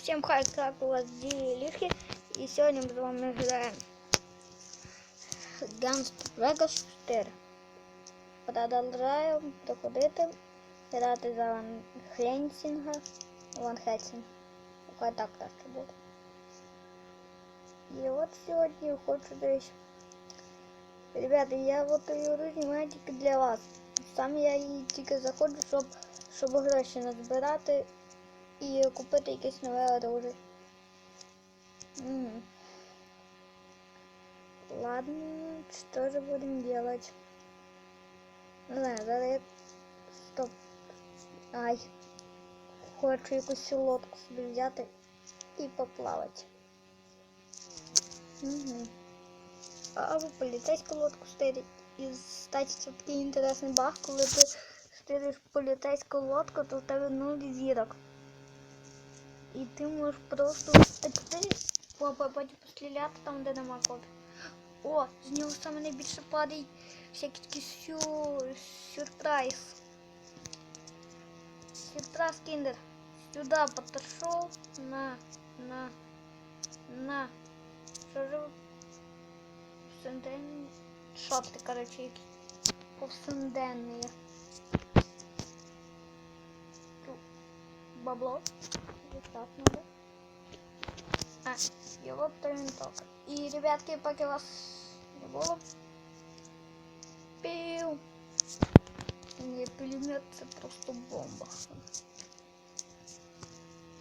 Всем хай, как у вас делишки? И сегодня мы с вами играем Guns Vegas 4. Продолжаем проходити грати за Ван Хленсінга, Ван Хельсінг. Хай так краще буде. І от сьогодні хочу десь. Ребята, я вот ее знімаю тільки для вас. Сам я її тільки заходжу, щоб, щоб гроші назбирати і купити якесь нове оружие. М. Ладно, что же будем делать? Не знаю, зараз я... Стоп. Ай. Хочу якусь лодку собі взяти і поплавати. Угу. Або поліцейську лодку стирить. І, кстати, це такий інтересний баг, коли ти стириш поліцейську лодку, то в тебе нуль зірок. І ти можеш просто втекти, по- по- потім постріляти там, де нема копів. О, з нього саме найбільше падає всякий такий сюр... сюрприз. Сюрприз кіндер. Сюда подошел. На, на, на. Що ж ви? Повсякденні шорти, короче, якісь. Повсякденні. Тут Бабло. Так, надо. А, и вот винтовка. И, ребятки, пока вас не было. Пиу. Не, пулемет это просто бомба.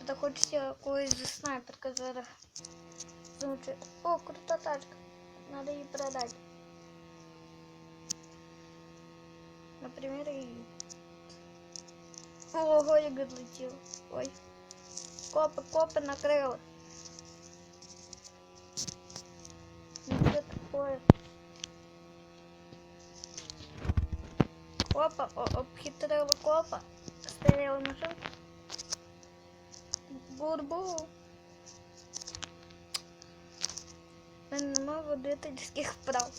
Это хочется какой-то снайперка зараз звучит. О, крутая тачка. Надо ее продать. Например, и... Ого, я летел. Ой. Копы, копы накрыло. Ну что такое? Копа, о, обхитрила копа. Стріляла машинку. Бурбу. У мене нема водительських прав.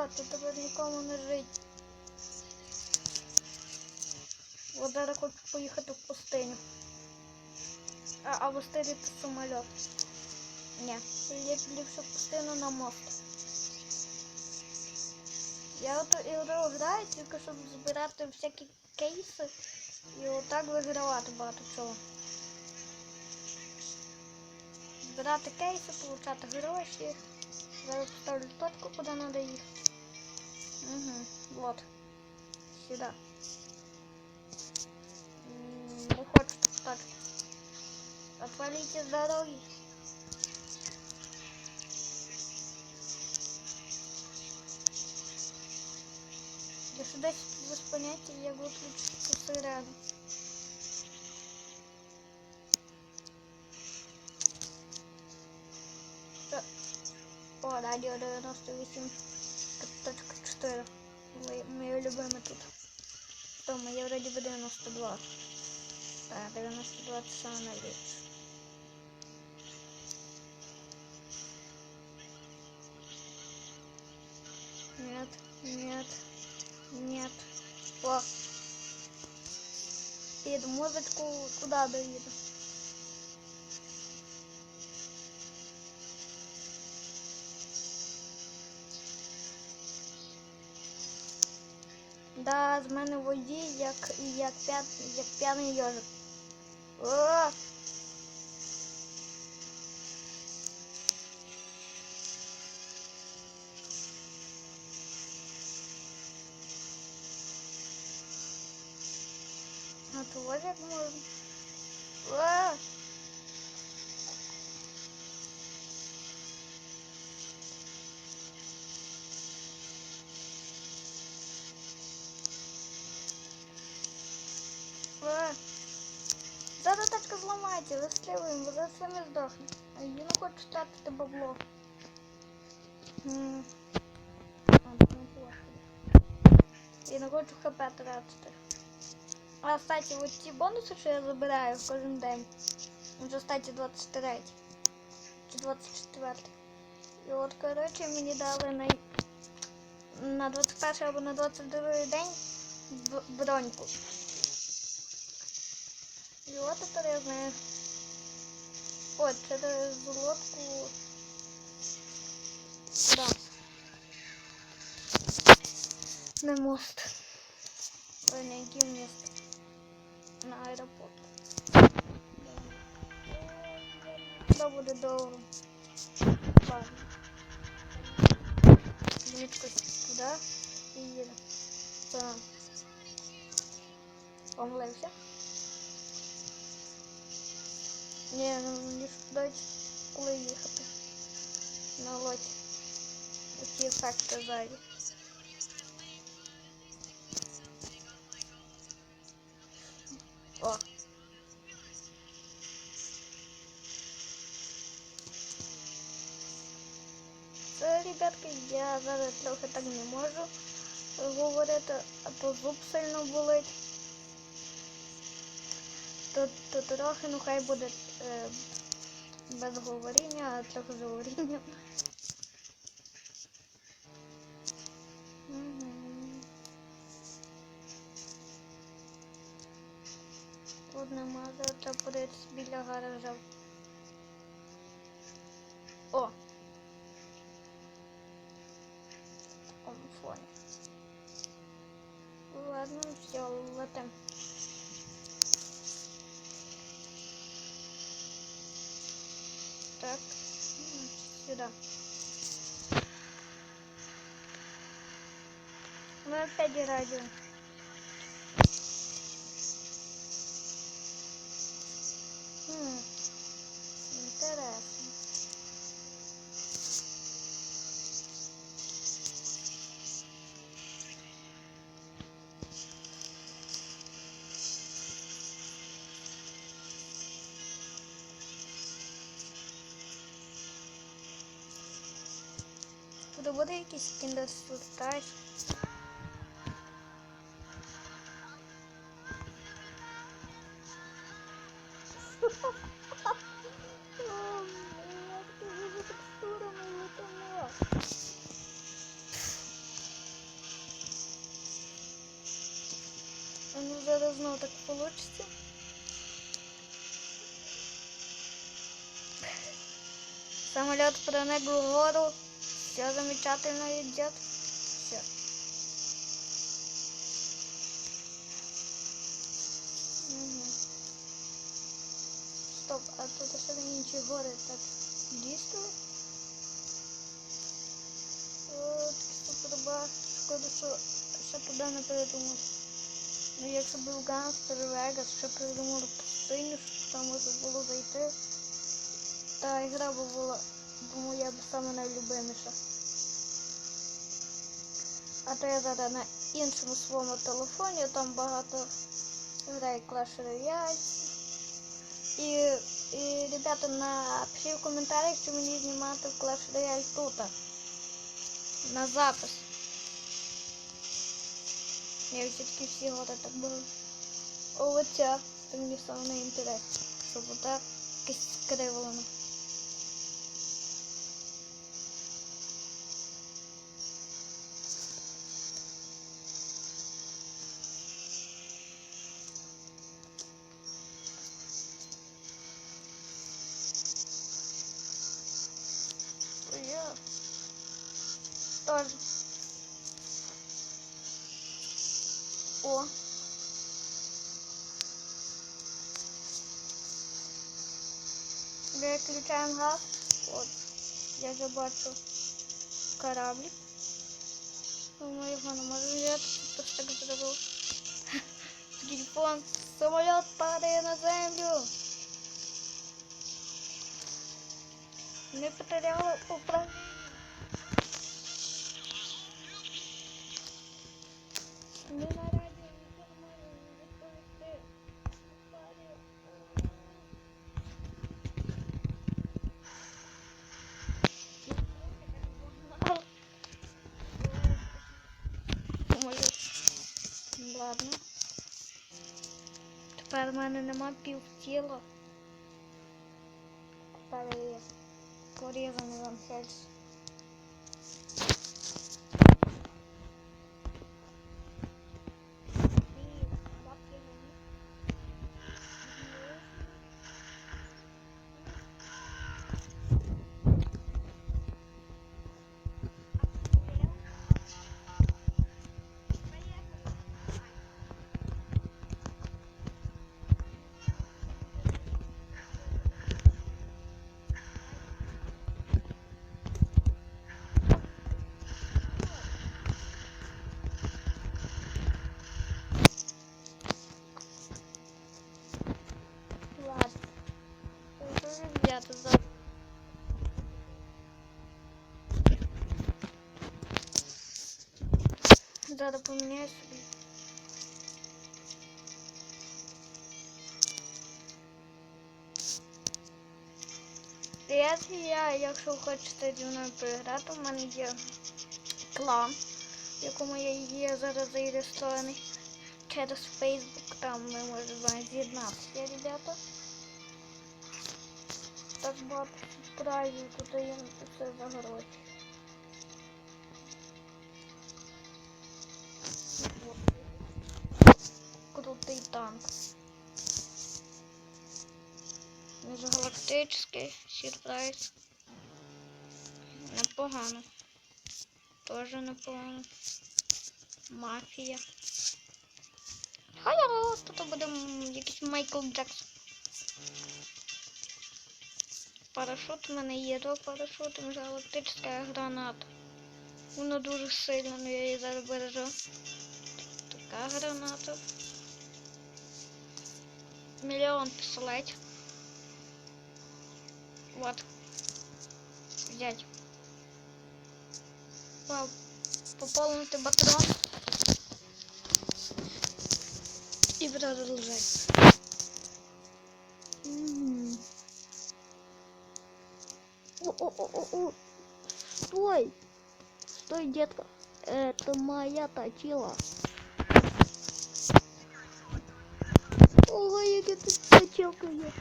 Все, тут тепер нікому не жить. От зараз хочу поїхати в пустиню. А, а в пустині це самоліт. Ні, ліпше в пустину на мост. Я оту ігру граю тільки щоб збирати всякі кейси і отак вигравати багато чого. Збирати кейси, получати гроші. Зараз поставлю точку, куди треба їхати. Угу, вот. Сюда. М, Не хочу тут точки. Отвалите с дороги. Если дать без понятия, я выключу сирену. Що? О, радіо 98. Точка 4. Моє, моє любиме тут. То моє вроді би 92. Так, 92 це саме найліпше. Нет, нет, нет. О! Еду музычку куда доеду? Да, з мене водій, як, як, п'ят, як п'яний йожик. О! А то як можна. О! Зараз зламається, застрілуємо, бо зараз самі здохне. Я не хочу втратити бабло. Не. Я не хочу хп тратити. А, кстати, от ті бонуси, що я забираю кожен день. Вже, кстати, 23 чи 24. І от, коротше, мені дали най... на 21 або на 22 день броньку. І от тепер я знаю. От, через лодку. Да. На мост. Ой, на який? На аеропорт. Да буде довго. Швидкость туди і їде. Так. Помилився? Ні, ну мені дать коли їхати. На лоті. Оці ефекти зайві. О. Це, ребятки, я зараз трохи так не можу говорити, а то зуб сильно болить. То, то трохи, ну хай буде е, без говоріння, а трохи з говорінням. Тут нема, подивитися біля гаража. О! Такому фоні. Ладно, все, летим. Так, сюда. Мы опять радио. Тут буде якийсь кіндер-сюрприз. Ну зараз знову так получится. Самолет проник в гору. Все замечательно идет. Все. Стоп, а тут інші гори так дійсно? От, суперба. Шкода, що ще туди не передумав. Ну, якщо був Гангстер Вегас, ще придумали пустиню, щоб там можна було зайти. Та ігра би була, думаю, я б саме найлюбиміша. А то я зараз на іншому своєму телефоні, там багато грає Clash Royale. І, і ребята, напишіть в коментарях, чи мені знімати в Clash Royale тут. На запис. Я все-таки всі годи так було. О, оця, це мені саме не інтересно. Щоб отак якесь скривлено. Переключаем газ. Вот. Я вже бачу кораблик. Думаю, його не можу так зробив. Телефон. Самолет падає на землю. Не потеряла управління. Не на радіо нічого не можу відповісти. Падає. Думаю, ладно. Тепер в мене нема пів тіла. Тепер є порізаний вам Поміняю собі. Привіт, я, якщо хочете зі мною поіграти, у мене є клан, в якому я є зараз зареєстрований через Facebook, там ми можемо з'єднатися, ребята. Так багато сюрпризів, тут є все за. Крутий танк. Міжгалактичний сюрприз. Непогано. Тоже непогано. Мафія. Халло, тут буде якийсь Майкл Джексон. Парашут у мене є, то парашут, міжгалактична граната. Вона дуже сильна, але я її зараз бережу. Така граната. Мільйон пістолетів. Вот. Взять. Вау. Пополнити патрон. І продовжать. Мгм. О-о-о-о-о. Стой! Стой, детка. Это моя точила. Точилка є.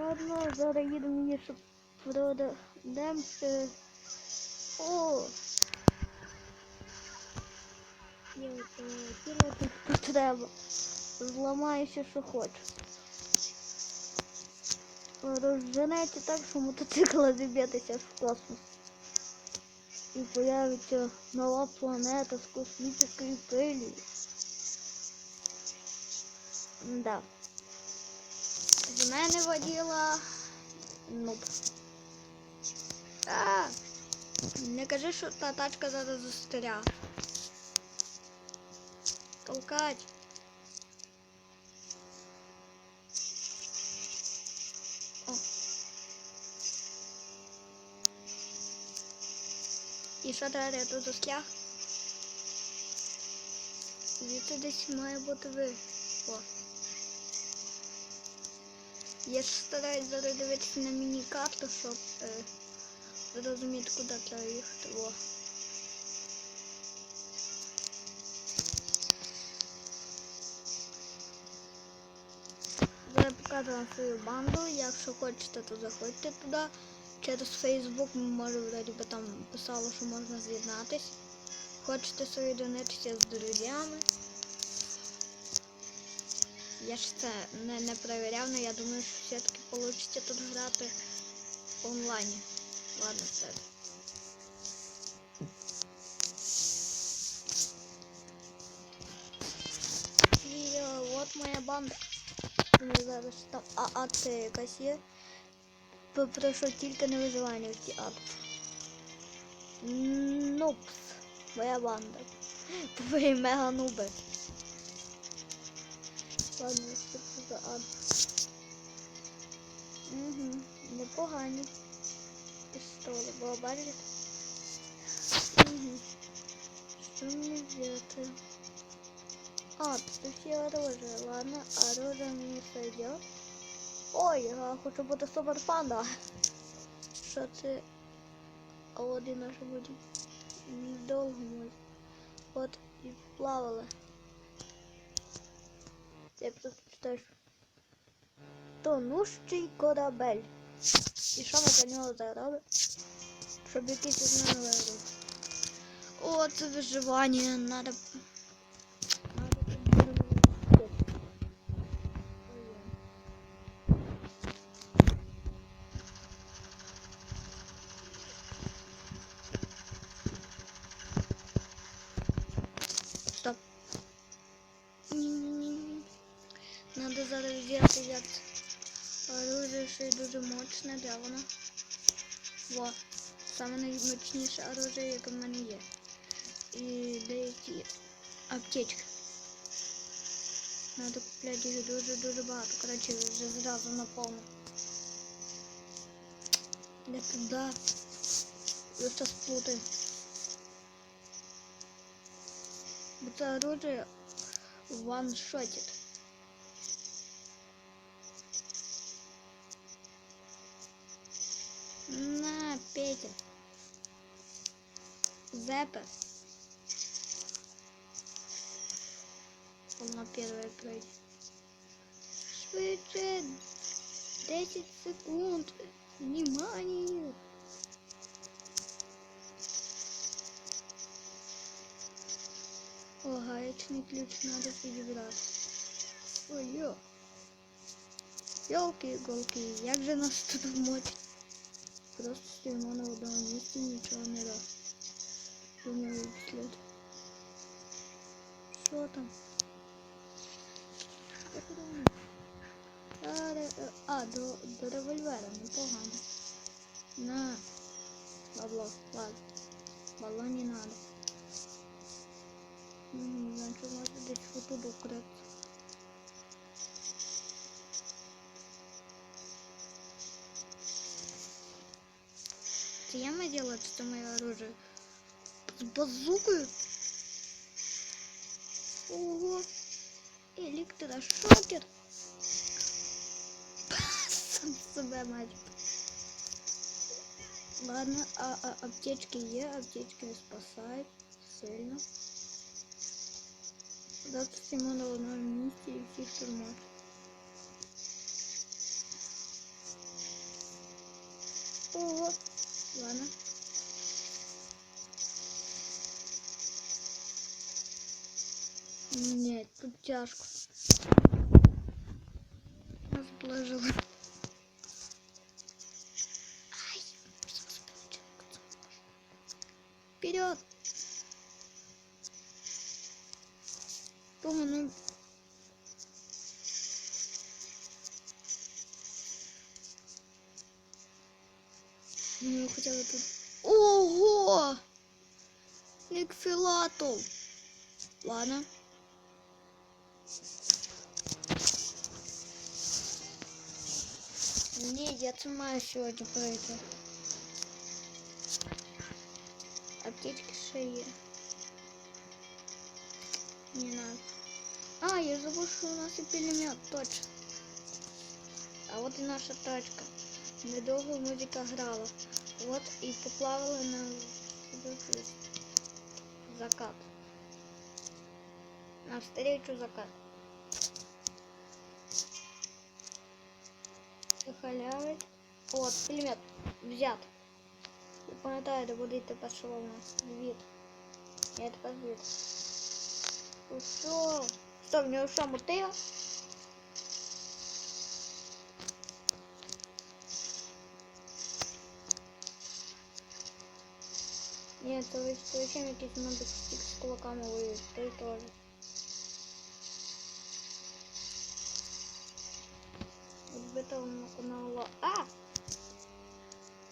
Ладно, зараз їду мені, щоб продадемся. О! Тіло тут, треба. Зламаюся, що хочу. Розженеться так, що мотоцикл зіб'єтеся в космос. І появиться нова планета з космічною пилью. Да. З мене воділа. Нуб. А, не кажи, що та тачка зараз застряла. Толкать. О. І що далі я тут застряг? Звідти десь має бути ви. О. Я стараюсь зараз дивитися на міні-карту, щоб е, зрозуміти, куди треба їхати. О. Покажу вам свою банду. Якщо хочете, то заходьте туди. Через Facebook може вроді би там писало, що можна з'єднатись. Хочете соєдинитися з друзями. Я ж це не, не перевіряв, але я думаю, що все-таки вийде тут грати в онлайні. Ладно, все. І е, от моя банда. Ми зараз там а атка якась є. Попрошу тільки не виживання в ті атки. Нупс. Моя банда. Твої мега нуби. Ладно, що за ад. Угу, непогані. Пістоли, бо бачите? Угу. Що мені взяти? А, тут всі оружие. Ладно, оружие мені сойдет. Ой, я хочу бути супер панда. Що це? А от і наша буде. Довго може. От і плавали. Я просто читаєш. Тонущий корабель. І що ми по нього заробимо? Щоб якийсь мене виграв. О, це виживання. Надо. Надо тут Стоп. М, Надо зараз взяти як оружие, що й дуже мощне, де воно? Во, саме наймощніше оружие, яке в мене є. І деякі аптечки. Надо купляти їх дуже-дуже багато. Коротше, вже зразу наповну. Я туди. Я зараз плутаю. Бо це оружие ваншотить. На, Петя. Зепе. Он на первой пройдет. Швидше. 10 секунд. Внимание. О, гаечный ключ надо підібрати. Ой-йо. Йолки-іголки, як же нас тут вмочить? Просто стоїмо на одному місці, нічого не робимо. Думаю, слід. Що там? А, ре- е, А, до, до револьвера, непогано. На. Бабло, ладно. Бабло не надо. М, Значит, можно десь вот тут укрыться. Это я мы делаю, это мое оружие. С базукой. Ого. Электрошокер. Сам себе мать. Ладно, а, а аптечки є, аптечки не спасають сильно. Завтра всімо на одному місці і всіх штурмувати. Ого, Ладно. Ні, тут тяжко. Нас положили. Ай, Вперед! Тома, ну... Ну, хотя бы тут... Ого! Никфилатов! Ладно. Ні, я це маю сьогодні пройти. Аптечки є. Не надо. А, я забыл, что у нас и пулемет, точно. А вот и наша тачка. Недовго музика грала. Вот и поплавала на закат. Навстречу закат. Халявить. Вот, пулемет взят. Я пам'ятаю, де буде йти перша волна. Звід. Я тепер звід. Ушел. Что, в него что, мотыга? Нет, то есть зачем якісь надо стик з кулаками воюють, то й теж. Відбитого канала. А!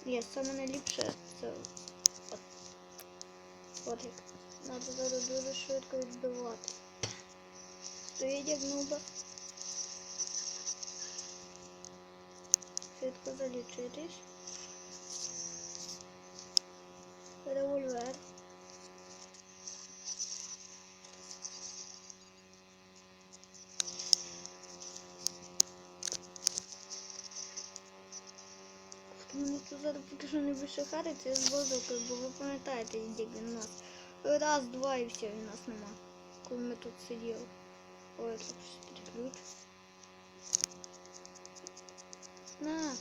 Ні, саме найліпше це от. От. Надо зараз дуже швидко відбивати. Стоїть як нуба. Швидко залічитись. Револьвер. зараз поки що не вишихариться з базукою, бо ви пам'ятаєте, як він нас. Раз, два і все, і нас нема. Коли ми тут сиділи. Ой, це щось ключ. На.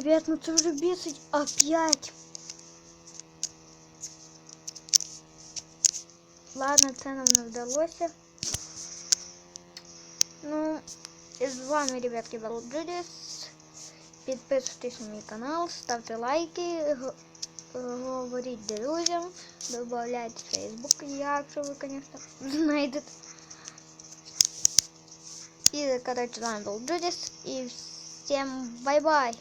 Ребят, ну це вже бісить опять. Ладно, це нам не вдалося. Ну, і з вами, ребятки, был Джудіс. Підписуйтесь на мій канал, ставте лайки, г- говоріть друзям, добавляйте в Facebook, якщо ви, конечно, знайдете. І, коротше, з вами був Джудіс. І всім бай-бай!